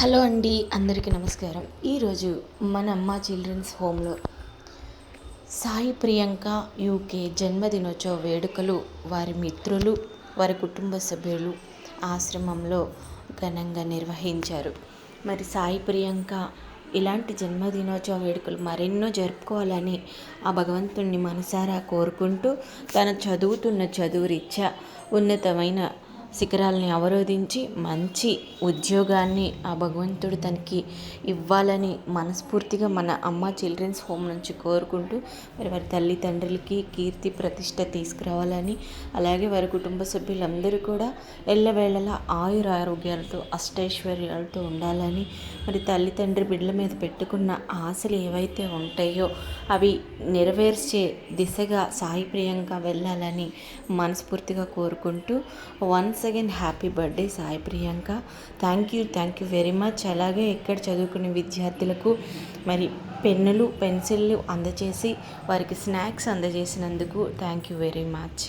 Hello అండి అందరికీ నమస్కారం. ఈరోజు మన అమ్మ చిల్డ్రన్స్ హోమ్లో సాయి ప్రియాంక యూకే జన్మదినోత్సవ వేడుకలు వారి మిత్రులు వారి కుటుంబ సభ్యులు ఆశ్రమంలో ఘనంగా నిర్వహించారు. మరి సాయి ప్రియాంక ఇలాంటి జన్మదినోత్సవ వేడుకలు మరెన్నో జరుపుకోవాలని ఆ భగవంతుణ్ణి మనసారా కోరుకుంటూ తన చదువుతున్న చదువు రీత్యా ఉన్నతమైన శిఖరాలని అవరోధించి మంచి ఉద్యోగాన్ని ఆ భగవంతుడు తనకి ఇవ్వాలని మనస్ఫూర్తిగా మన అమ్మ చిల్డ్రన్స్ హోమ్ నుంచి కోరుకుంటూ మరి వారి తల్లిదండ్రులకి కీర్తి ప్రతిష్ట తీసుకురావాలని అలాగే వారి కుటుంబ సభ్యులందరూ కూడా ఎల్లవేళలా ఆయుర ఆరోగ్యాలతో అష్టైశ్వర్యాలతో ఉండాలని మరి తల్లిదండ్రి బిడ్డల మీద పెట్టుకున్న ఆశలు ఏవైతే ఉంటాయో అవి నెరవేర్చే దిశగా సాయి ప్రియంగా వెళ్ళాలని మనస్ఫూర్తిగా కోరుకుంటూ once once again happy birthday Sai Priyanka. Thank you thank you very much. అలాగే ఎక్కడ చదువుకునే విద్యార్థులకు మరి పెన్నులు పెన్సిళ్ళు అందజేసి వారికి స్నాక్స్ అందజేసినందుకు థ్యాంక్ యూ వెరీ మచ్.